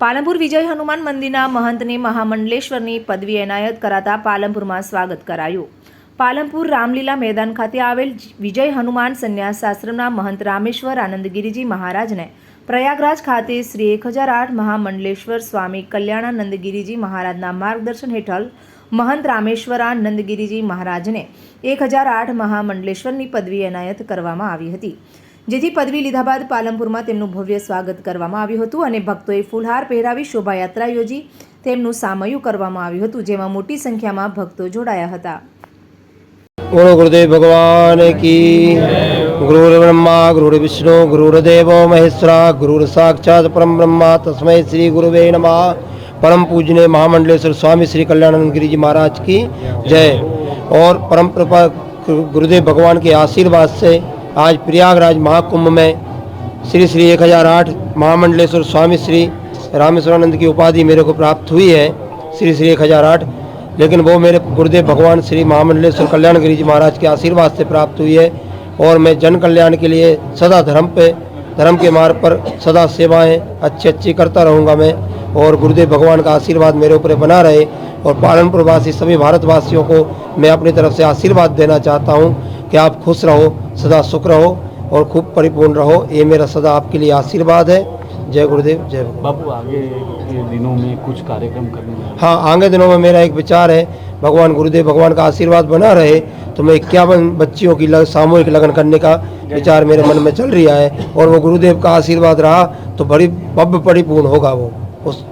પાલનપુર વિજય હનુમાન મંદિરના મહંતને મહામંડલેશ્વરની પદવી એનાયત કરાતા પાલનપુરમાં સ્વાગત કરાયું. પાલનપુર રામલીલા મેદાન ખાતે આવેલ વિજય હનુમાન સંન્યાસ મહંત રામેશ્વર આનંદગીરીજી મહારાજને પ્રયાગરાજ ખાતે શ્રી એક હજાર આઠ મહામંડલેશ્વર સ્વામી કલ્યાણાનંદગીરીજી મહારાજના માર્ગદર્શન હેઠળ મહંત રામેશ્વરાનંદગીરીજી મહારાજને એક હજાર આઠ મહામંડલેશ્વરની પદવી એનાયત કરવામાં આવી હતી. જેથી પદવી લીધા બાદ પાલનપુરમાં તેમનું ભવ્ય સ્વાગત કરવામાં આવ્યું હતું અને ભક્તોએ ફૂલહાર પહેરાવી શોભાયાત્રા યોજી તેમનું સામયું કરવામાં આવ્યું હતું જેમાં મોટી સંખ્યામાં ભક્તો જોડાયા હતા गुरु गुरुदेव भगवान की गुरुर ब्रह्मा गुरुर विष्णु गुरुर्देव महेश्वरा गुरुर साक्षात परम ब्रह्मा तस्मै श्री गुरुवे नमः परम पूजनीय महामंडलेश्वर स्वामी श्री कल्याणानंद गिरी जी महाराज की जय और परम कृपा गुरुदेव भगवान के आशीर्वाद से आज प्रयागराज महाकुंभ में श्री श्री एक हज़ार आठ महामंडलेश्वर स्वामी श्री रामेश्वरानंद की उपाधि मेरे को प्राप्त हुई है, श्री श्री एक हज़ार आठ। लेकिन वो मेरे गुरुदेव भगवान श्री महामंडलेश्वर कल्याण गिरी जी महाराज के आशीर्वाद से प्राप्त हुई है और मैं जन कल्याण के लिए सदा धर्म पे, धर्म के मार्ग पर सदा सेवाएँ अच्छी अच्छी करता रहूँगा मैं और गुरुदेव भगवान का आशीर्वाद मेरे ऊपर बना रहे और पालनपुर वासी सभी भारतवासियों को मैं अपनी तरफ़ से आशीर्वाद देना चाहता हूँ। कि आप खुश रहो सदा सुख रहो और खूब परिपूर्ण रहो। ये मेरा सदा आपके लिए आशीर्वाद है। जय गुरुदेव जय बाबू आगे के दिनों में कुछ कार्यक्रम करने हाँ आगे दिनों में मेरा एक विचार है भगवान गुरुदेव भगवान का आशीर्वाद बना रहे तो मैं इक्यावन बच्चियों की लग, सामूहिक लगन करने का विचार मेरे मन में चल रहा है और वो गुरुदेव का आशीर्वाद रहा तो बड़ी भव्य परिपूर्ण होगा वो उस